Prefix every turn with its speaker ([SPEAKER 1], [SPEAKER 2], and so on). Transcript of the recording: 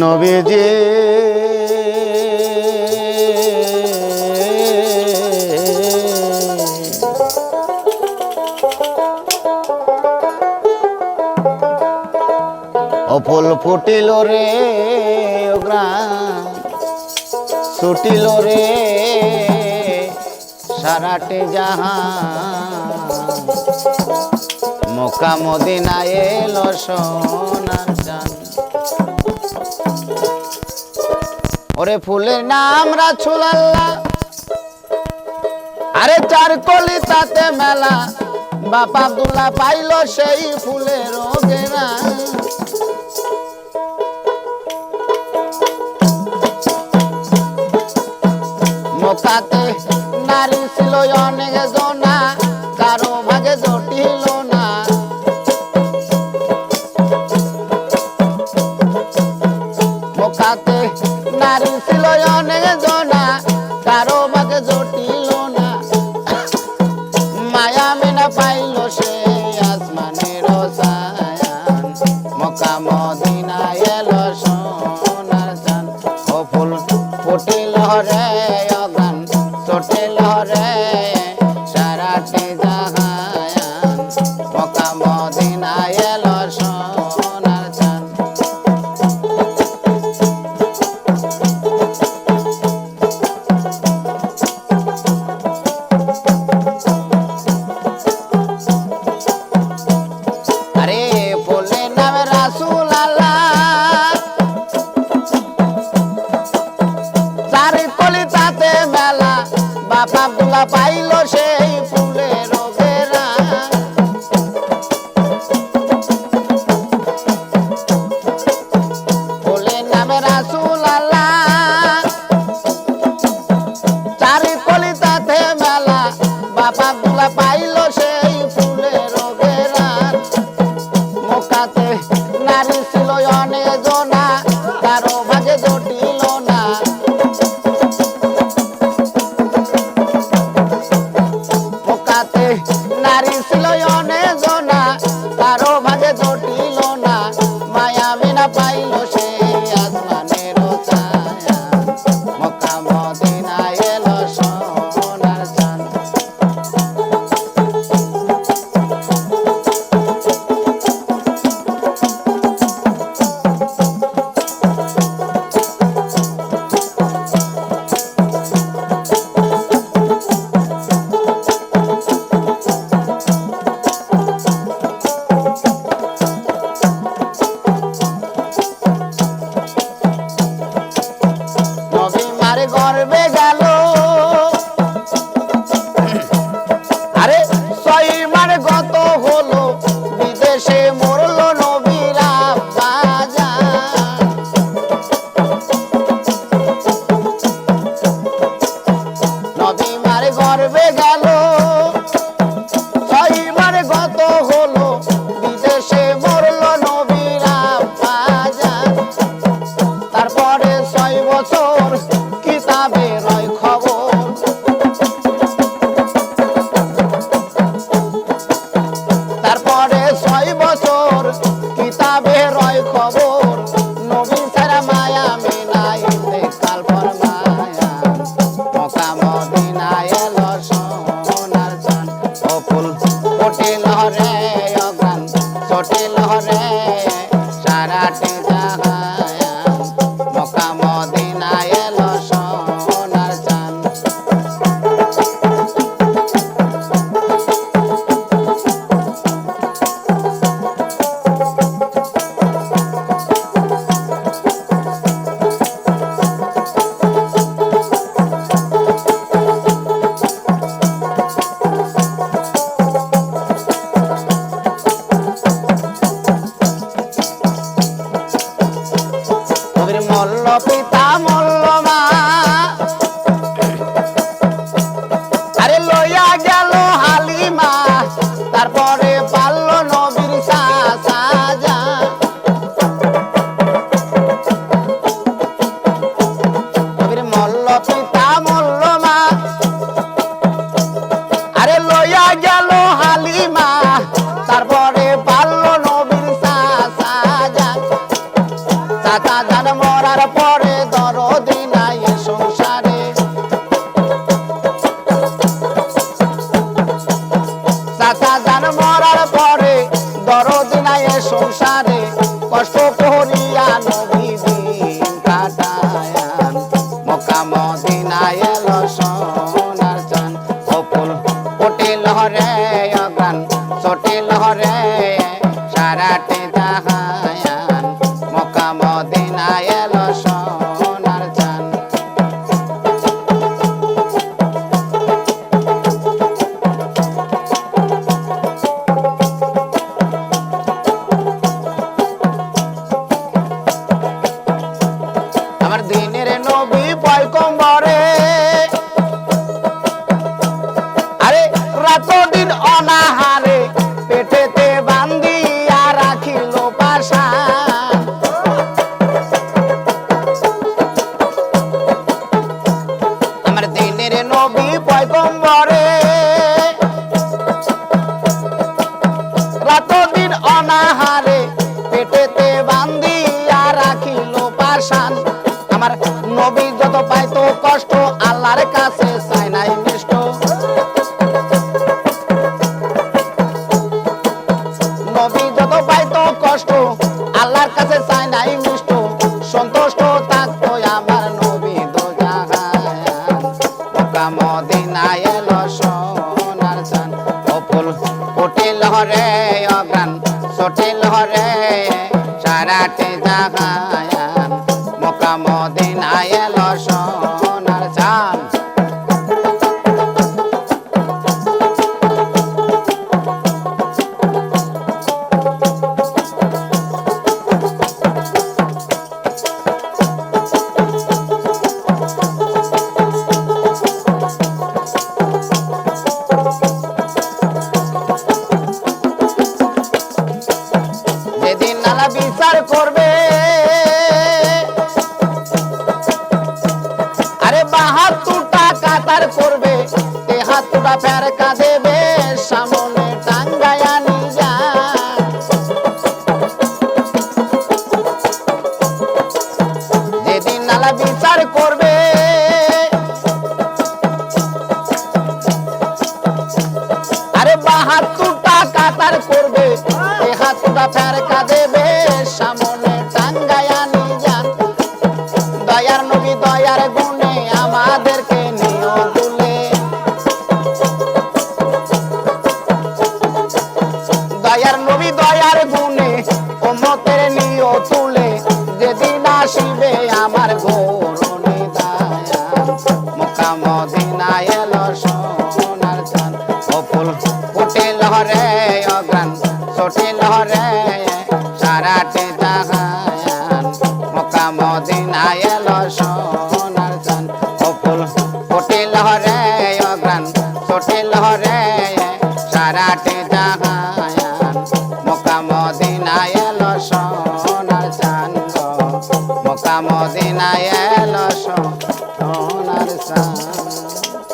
[SPEAKER 1] নবীজি অফল ফুটিল রে ছুটিল রে সারাটে জাহান। মক্কা মদিনায় এলো সোনার ওরে ফুলের নাম রাসুল আল্লাহ আরে চার কলি তাতে মেলা। বাপ আব্দুল্লাহ পাইল সেই ফুলের গেরা মোকাতে নারী ছিল অনেক জোনা। কারও কারও বাকে জটিল না। মায়া মেনা পাইল সে আসমানের সায়ান মকা মদিনা এল সোনার চান ও ফুল ফুটিল রে অগান, চটিল রে দাতা দান মরার পরে দরদিনায় সংসারে কষ্ট কোহরি কতদিন অনাহারে। রাটে জাহান la vista. ঢাকা মদিনা এলো সোনার চান ও ফুল ফুটে লহরে অগ্রান ছোটে লহরে সারাটে জাহান মক্কা মদিনা এলো সোনার চান ও ফুল ফুটে লহরে